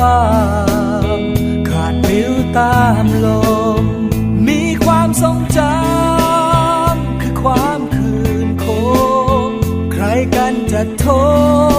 บาขาดวิวตามลม มีความทรงจำคือความคืนโคมใครกันจะโทษ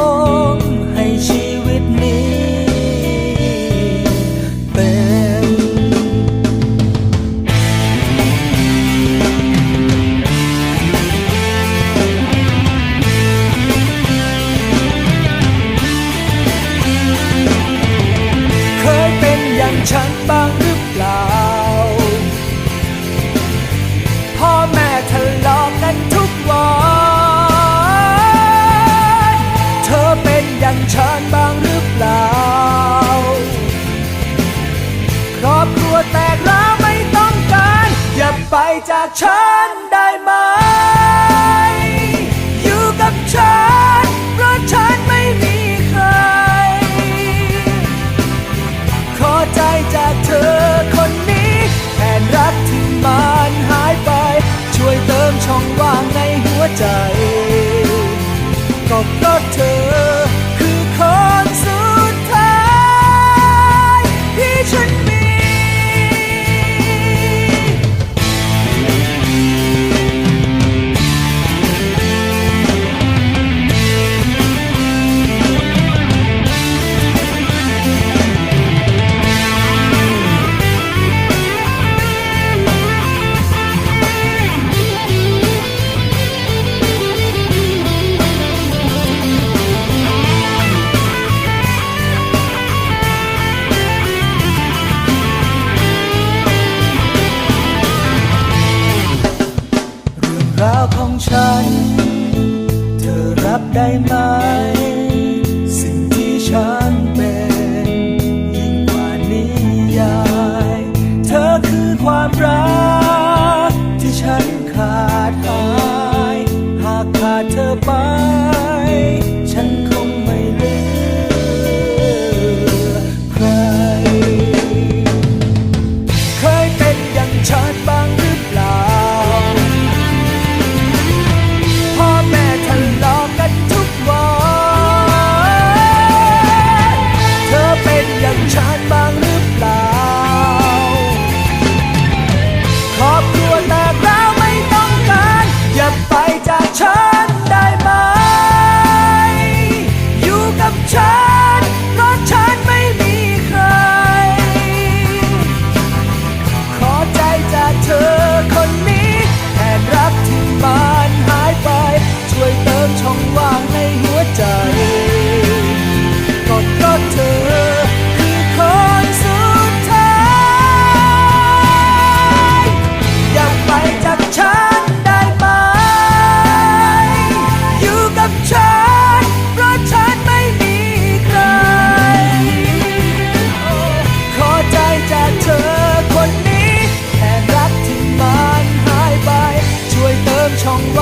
จากฉันได้ไหม อยู่กับฉัน เพราะฉันไม่มีใคร ขอใจจากเธอคนนี้แทนรักที่มันหายไป ช่วยเติมช่องว่างในหัวใจ อรับ 정과